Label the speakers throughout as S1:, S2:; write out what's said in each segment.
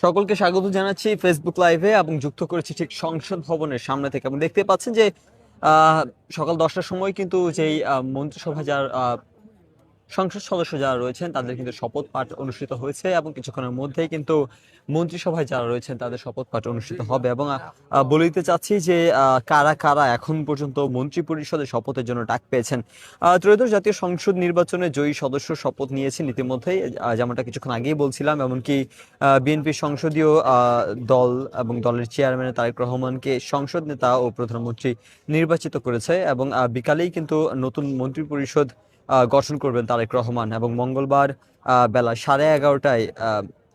S1: সকলকে স্বাগত জানাচ্ছি ফেসবুক লাইভে এবং যুক্ত করেছি ঠিক সংসদ ভবনের সামনে থেকে। আপনি দেখতে পাচ্ছেন যে সকাল দশটার সময় কিন্তু যেই মন্ত্রিসভা যার সংসদ সদস্য যারা রয়েছেন তাদের কিন্তু শপথ পাঠ অনুষ্ঠিত হয়েছে এবং কিছুক্ষণের মধ্যেই কিন্তু মন্ত্রিসভায় যারা রয়েছেন তাদের শপথ পাঠ অনুষ্ঠিত হবে এবং আহ, আহ, বলে দিতে চাচ্ছি যে কারা কারা এখন পর্যন্ত মন্ত্রী পরিষদের শপথের জন্য ডাক পেয়েছেন? ত্রয়োদশ জাতীয় সংসদ নির্বাচনে জয়ী সদস্য শপথ নিয়েছেন ইতিমধ্যেই যেমনটা কিছুক্ষণ আগেই বলছিলাম এমনকি বিএনপি সংসদীয় দল এবং দলের চেয়ারম্যান তারেক রহমানকে সংসদ নেতা ও প্রধানমন্ত্রী নির্বাচিত করেছে এবং বিকালেই কিন্তু নতুন মন্ত্রী পরিষদ গঠন করবেন তারেক রহমান এবং মঙ্গলবার বেলা সাড়ে এগারোটায়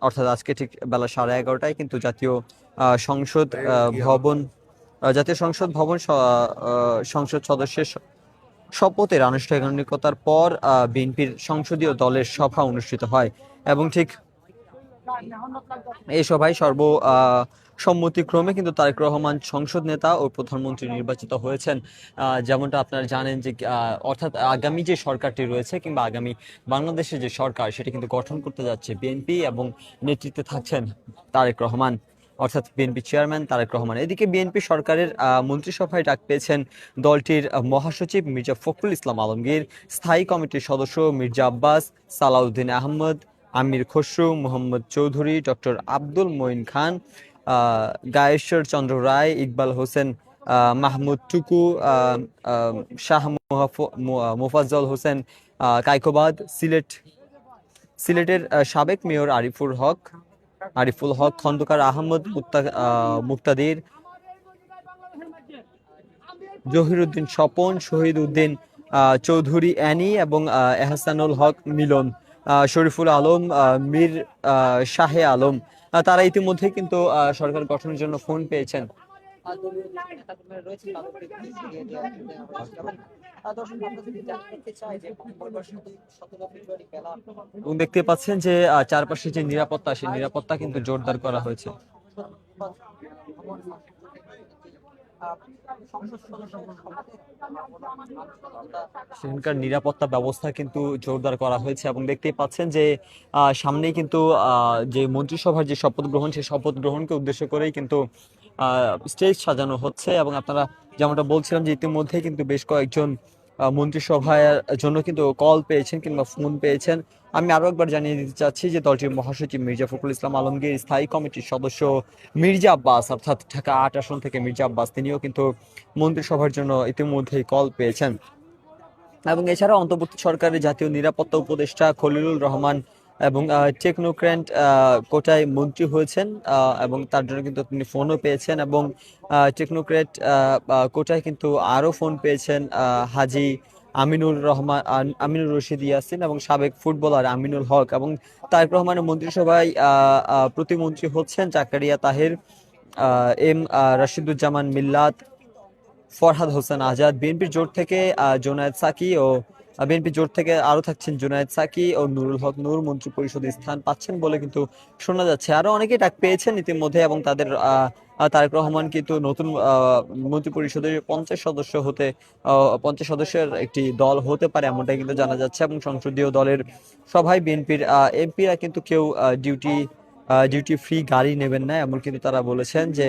S1: অর্থাৎ আজকে ঠিক বেলা সাড়ে এগারোটায় কিন্তু জাতীয় সংসদ ভবন জাতীয় সংসদ ভবন সংসদ সদস্যের শপথের আনুষ্ঠানিকতার পর বিএনপির সংসদীয় দলের সভা অনুষ্ঠিত হয় এবং ঠিক এই সভায় সর্ব সম্মতিক্রমে কিন্তু তারেক রহমান সংসদ নেতা ও প্রধানমন্ত্রী নির্বাচিত হয়েছেন। যেমনটা আপনারা জানেন যে অর্থাৎ আগামী যে সরকারটি রয়েছে কিংবা আগামী বাংলাদেশের যে সরকার, সেটি কিন্তু গঠন করতে যাচ্ছে বিএনপি এবং নেতৃত্বে থাকছেন তারেক রহমান। অর্থাৎ বিএনপি চেয়ারম্যান তারেক রহমান। এদিকে বিএনপি সরকারের মন্ত্রিসভায় ডাক পেয়েছেন দলটির মহাসচিব মির্জা ফখরুল ইসলাম আলমগীর, স্থায়ী কমিটির সদস্য মির্জা আব্বাস, সালাউদ্দিন আহমদ আমির খসরু মোহাম্মদ চৌধুরী ডক্টর আব্দুল মঈন খান গায়েশ্বর চন্দ্র রায় ইকবাল হোসেন মাহমুদ টুকু শাহ মোফাজ্জল হোসেন কাইকোবাদ সিলেট সিলেটের সাবেক মেয়র আরিফুল হক আরিফুল হক খন্দকার আহমদ মুক্তা- আহ, মুক্তাদির জহিরুদ্দিন স্বপন শহীদ উদ্দিন চৌধুরী অ্যানি এবং এহসানুল হক মিলন। শরীফুল আলম মীর শাহে আলম। তারা ইতিমধ্যে কিন্তু সরকার গঠনের জন্য ফোন পেয়েছেন। দেখতে পাচ্ছেন যে চারপাশে যে নিরাপত্তা, সেই নিরাপত্তা কিন্তু জোরদার করা হয়েছে। সেখানকার নিরাপত্তা ব্যবস্থা কিন্তু জোরদার করা হয়েছে এবং দেখতেই পাচ্ছেন যে সামনেই কিন্তু যে মন্ত্রিসভার যে শপথ গ্রহণ, সেই শপথ গ্রহণকে উদ্দেশ্য করেই কিন্তু স্টেজ সাজানো হচ্ছে এবং আপনারা যেমনটা বলছিলাম যে ইতিমধ্যে কিন্তু বেশ কয়েকজন মন্ত্রিসভার জন্য কিন্তু কল পেয়েছেন কিংবা ফোন পেয়েছেন। আমি আরও একবার জানিয়ে দিতে চাচ্ছি যে দলটির মহাসচিব মির্জা ফখরুল ইসলাম আলমগীর, স্থায়ী কমিটির সদস্য মির্জা আব্বাস, অর্থাৎ ঢাকা আট আসন থেকে মির্জা আব্বাস, তিনিও কিন্তু মন্ত্রিসভার জন্য ইতিমধ্যেই কল পেয়েছেন। এবং এছাড়া অন্তর্বর্তী সরকারের জাতীয় নিরাপত্তা উপদেষ্টা খলিলুর রহমান এবং টেকনোক্র্যান্ট কোটায় মন্ত্রী হয়েছেন এবং তার জন্য কিন্তু তিনি ফোনও পেয়েছেন এবং টেকনোক্র্যাট কোটায় কিন্তু আরও ফোন পেয়েছেন হাজি আমিনুর রহমান আমিনুল আমিনুর রশিদ ইয়াসিন এবং সাবেক ফুটবলার আমিনুল হক এবং তারেক রহমানের মন্ত্রিসভায় প্রতিমন্ত্রী হচ্ছেন জাকারিয়া তাহের এম রাশিদুজ্জামান মিল্লাত, ফরহাদ হোসেন আজাদ, বিএনপির জোট থেকে জোনায়েদ সাকি ও বিএনপি জোট থেকে আরও থাকছেন জোনায়েদ সাকি ও নুরুল হক নূর, মন্ত্রী পরিষদে স্থান পাচ্ছেন বলে কিন্তু শোনা যাচ্ছে। আরও অনেকেই ডাক পেয়েছেন ইতিমধ্যে এবং তাদের তারেক রহমান কিন্তু নতুন মন্ত্রী পরিষদের পঞ্চাশ সদস্য হতে পঞ্চাশ সদস্যের একটি দল হতে পারে এমনটাই কিন্তু জানা যাচ্ছে এবং সংসদীয় দলের সভায় বিএনপির এমপিরা কিন্তু কেউ ডিউটি ডিউটি ফ্রি গাড়ি নেবেন না এমন কিন্তু তারা বলেছেন যে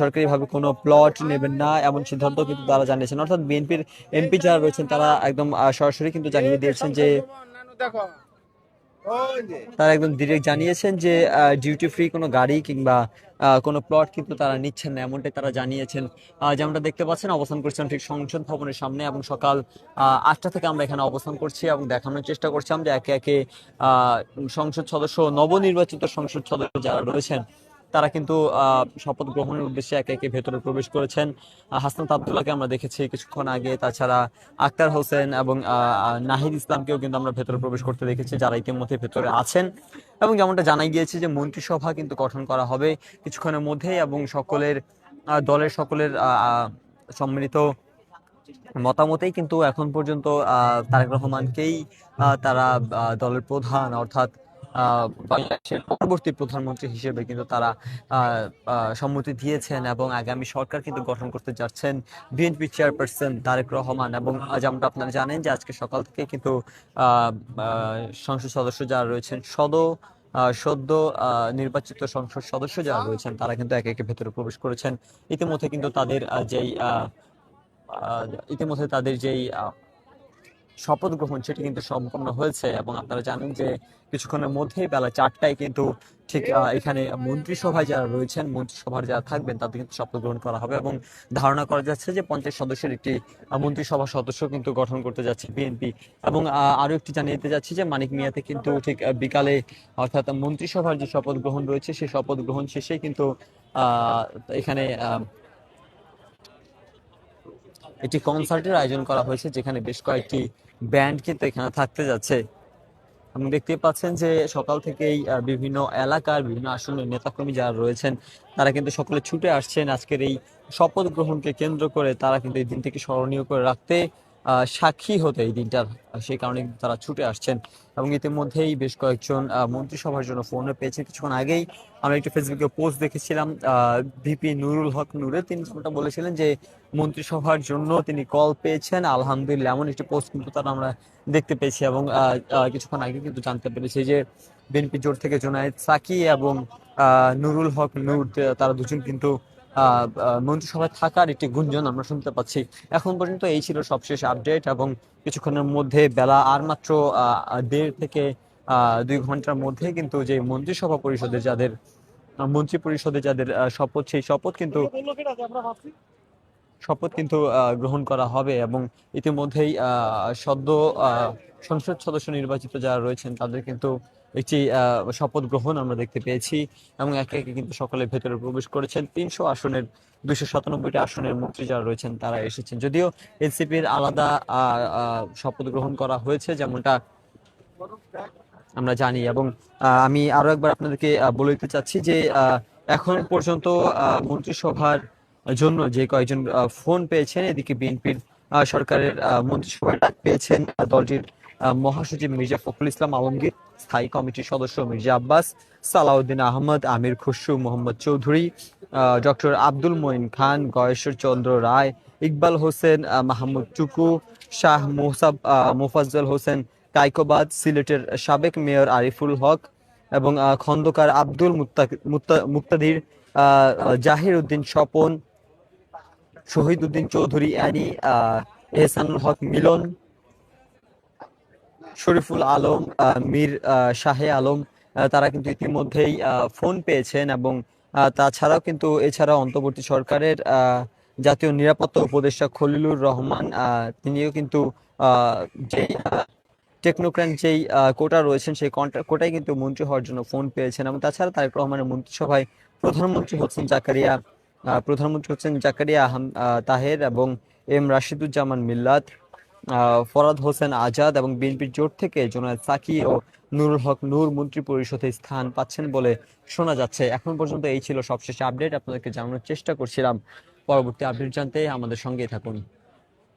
S1: সরকারিভাবে কোনো প্লট নেবেন না এমন সিদ্ধান্ত কিন্তু তারা জানিয়েছেন। অর্থাৎ বিএনপির এমপি যারা রয়েছেন তারা একদম সরাসরি কিন্তু জানিয়ে দিয়েছেন যে তারা একদম ডিরেক্ট জানিয়েছেন যে ডিউটি ফ্রি কোনো গাড়ি কিংবা কোনো প্লট কিন্তু তারা নিচ্ছেন না, এমনটাই তারা জানিয়েছেন। যেমনটা দেখতে পাচ্ছেন, অবস্থান করছিলাম ঠিক সংসদ ভবনের সামনে এবং সকাল আটটা থেকে আমরা এখানে অবস্থান করছি এবং দেখানোর চেষ্টা করছিলাম যে একে একে সংসদ সদস্য নবনির্বাচিত সংসদ সদস্য যারা রয়েছেন তারা কিন্তু শপথ গ্রহণের উদ্দেশ্যে একে একে ভেতরে প্রবেশ করেছেন। হাসনাত আবদুল্লাহকে আমরা দেখেছি কিছুক্ষণ আগে, তাছাড়া আক্তার হোসেন এবং নাহিদ ইসলামকেও কিন্তু আমরা ভেতরে প্রবেশ করতে দেখেছি, যারা ইতিমধ্যে ভেতরে আছেন। এবং যেমনটা জানাই গিয়েছে যে মন্ত্রিসভা কিন্তু গঠন করা হবে কিছুক্ষণের মধ্যেই এবং সকলের দলের সকলের সম্মিলিত মতামতেই কিন্তু এখন পর্যন্ত তারেক রহমানকেই তারা দলের প্রধান অর্থাৎ বাংলাদেশের পরবর্তী প্রধানমন্ত্রী হিসেবে কিন্তু তারা সম্মতি দিয়েছেন এবং আগামী সরকার কিন্তু গঠন করতে যাচ্ছেন বিএনপি চেয়ারপারসন তারেক রহমান এবং যেমনটা আপনারা জানেন যে আজকে সকাল থেকে কিন্তু সংসদ সদস্য যারা রয়েছেন, সদ সদ্য নির্বাচিত সংসদ সদস্য যারা রয়েছেন তারা কিন্তু একে একে ভেতরে প্রবেশ করেছেন। ইতিমধ্যে কিন্তু তাদের যেই ইতিমধ্যে তাদের যেই শপথ গ্রহণ সেটি কিন্তু সম্পন্ন হয়েছে এবং আপনারা জানেন যে কিছুক্ষণের মধ্যেই বেলা চারটায় কিন্তু ঠিক এখানে মন্ত্রিসভায় যারা রয়েছেন মন্ত্রিসভার যারা থাকবেন তাদের কিন্তু শপথ গ্রহণ করা হবে এবং ধারণা করা যাচ্ছে যে পঞ্চাশ সদস্যের একটি মন্ত্রিসভা সদস্য কিন্তু গঠন করতে যাচ্ছে বিএনপি। এবং আহ, আরও একটি জানিয়ে দিতে যাচ্ছি যে মানিক মিয়াতে কিন্তু ঠিক বিকালে অর্থাৎ মন্ত্রিসভার যে শপথ গ্রহণ রয়েছে সেই শপথ গ্রহণ শেষে কিন্তু এখানে একটি কনসার্টের আয়োজন করা হয়েছে, যেখানে বেশ কয়েকটি ব্যান্ড কিন্তু এখানে থাকতে যাচ্ছে। আপনি দেখতে পাচ্ছেন যে সকাল থেকেই বিভিন্ন এলাকার বিভিন্ন আসনের নেতাকর্মী যারা রয়েছেন, তারা কিন্তু সকলে ছুটে আসছেন। আজকের এই শপথ গ্রহণকে কেন্দ্র করে তারা কিন্তু এই দিনটিকে স্মরণীয় করে রাখতে সাক্ষী হতে এই দিনটার সেই কারণে তারা ছুটে আসছেন। এবং ইতিমধ্যেই বেশ কয়েকজন মন্ত্রিসভার জন্য ফোনে পেয়েছেন কিছুক্ষণ আগেই আমরা একটু ফেসবুকে পোস্ট দেখেছিলাম ভিপি নুরুল হক নুরে তিনি যেমনটা বলেছিলেন যে, মন্ত্রিসভার জন্য তিনি কল পেয়েছেন। আলহামদুলিল্লাহ, এমন একটি পোস্ট কিন্তু তারা আমরা দেখতে পেয়েছি। এবং কিছুক্ষণ আগে কিন্তু জানতে পেরেছি যে বিএনপি জোট থেকে জোনায়েদ সাকি এবং নুরুল হক নূর, তারা দুজন কিন্তু মন্ত্রিসভায় থাকার একটি গুঞ্জন আমরা শুনতে পাচ্ছি। এখন পর্যন্ত এই ছিল সবশেষ আপডেট এবং কিছুক্ষণের মধ্যে বেলা আর মাত্র দেড় থেকে দুই ঘণ্টার মধ্যে কিন্তু যে মন্ত্রিসভা পরিষদে যাদের মন্ত্রী পরিষদে যাদের শপথ, সেই শপথ কিন্তু শপথ কিন্তু গ্রহণ করা হবে এবং ইতিমধ্যেই সদ্য সংসদ সদস্য নির্বাচিত যারা রয়েছেন তাদের কিন্তু একটি শপথ গ্রহণ আমরা দেখতে পেয়েছি এবং একে একে কিন্তু সকলে ভেতরে প্রবেশ করেছেন। তিনশো আসনের দুইশো সাতানব্বইটি আসনের মন্ত্রী যারা রয়েছেন তারা এসেছেন। যদিও এনসিপির আলাদা শপথ গ্রহণ করা হয়েছে যেমনটা আমরা জানি এবং আমি আরও একবার আপনাদেরকে বলে দিতে চাচ্ছি যে এখন পর্যন্ত মন্ত্রিসভার জন্য যে কয়েকজন ফোন পেয়েছেন এদিকে বিএনপির সরকারের আহ, মন্ত্রিসভার ডাক পেয়েছেন দলটির মহাসচিব মির্জা ফখরুল ইসলাম আলমগীর, স্থায়ী কমিটির সদস্য মির্জা আব্বাস, সালাউদ্দিন আহমদ, আমির খুশরু মোহাম্মদ চৌধুরী ডক্টর আব্দুল মঈন খান, গয়েশ্বর চন্দ্র রায়, ইকবাল হোসেন মাহমুদ টুকু, শাহ মোসাব মোফাজ্জল হোসেন কাইকোবাদ, সিলেটের সাবেক মেয়র আরিফুল হক এবং খন্দকার আব্দুল মুক্তাদির জাহির উদ্দিন স্বপন শহীদ উদ্দিন চৌধুরী, অ্যানি এহসানুল হক মিলন শরীফুল আলম মীর শাহে আলম তারা কিন্তু ইতিমধ্যেই ফোন পেয়েছেন এবং তাছাড়াও কিন্তু এছাড়া অন্তর্বর্তী সরকারের জাতীয় নিরাপত্তা উপদেষ্টা খলিলুর রহমান তিনিও কিন্তু যে টেকনোক্র্যাট যেই কোটা রয়েছেন সেই কোটায় কিন্তু মন্ত্রী হওয়ার জন্য ফোন পেয়েছেন এবং তাছাড়া তারেক রহমানের মন্ত্রিসভায় প্রধানমন্ত্রী হচ্ছেন জাকারিয়া প্রধানমন্ত্রী হচ্ছেন জাকারিয়া আহম তাহের এবং এম রাশিদুজ্জামান মিল্লাত। ফরাদ হোসেন আজাদ এবং বিএনপির জোট থেকে জোনায়েদ সাকি ও নুরুল হক নূর মন্ত্রী পরিষদে স্থান পাচ্ছেন বলে শোনা যাচ্ছে। এখন পর্যন্ত এই ছিল সবশেষ আপডেট। আপনাদেরকে জানানোর চেষ্টা করছিলাম। পরবর্তী আপডেট জানতে আমাদের সঙ্গেই থাকুন।